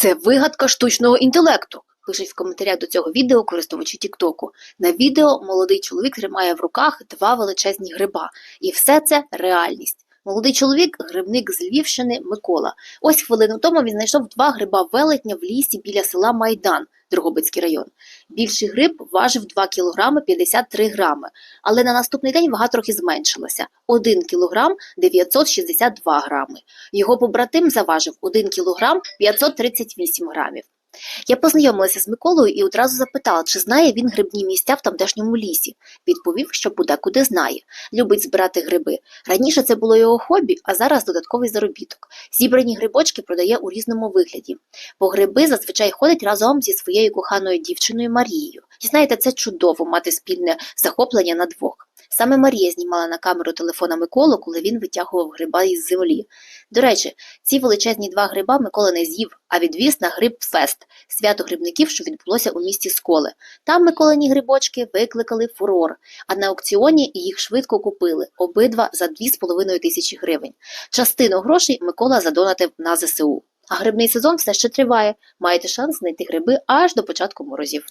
Це вигадка штучного інтелекту. Пишуть в коментарях до цього відео користувачі Тіктоку. На відео молодий чоловік тримає в руках два величезні гриба. І все це реальність. Молодий чоловік, грибник з Львівщини Микола. Ось хвилину тому він знайшов два гриба велетня в лісі біля села Майдан, Дрогобицький район. Більший гриб важив 2 кг 53 грами, але на наступний день вага трохи зменшилася – 1 кг 962 грами. Його побратим заважив 1 кг 538 грамів. Я познайомилася з Миколою і одразу запитала, чи знає він грибні місця в тамтешньому лісі. Відповів, що подекуди знає. Любить збирати гриби. Раніше це було його хобі, а зараз додатковий заробіток. Зібрані грибочки продає у різному вигляді. По гриби зазвичай ходить разом зі своєю коханою дівчиною Марією. І знаєте, це чудово мати спільне захоплення на двох. Саме Марія знімала на камеру телефона Миколу, коли він витягував гриба із землі. До речі, ці величезні два гриба Микола не з'їв, а відвіз на гриб-фест – свято грибників, що відбулося у місті Сколи. Там Миколині грибочки викликали фурор, а на аукціоні їх швидко купили, обидва за 2,5 тисячі гривень. Частину грошей Микола задонатив на ЗСУ. А грибний сезон все ще триває. Маєте шанс знайти гриби аж до початку морозів.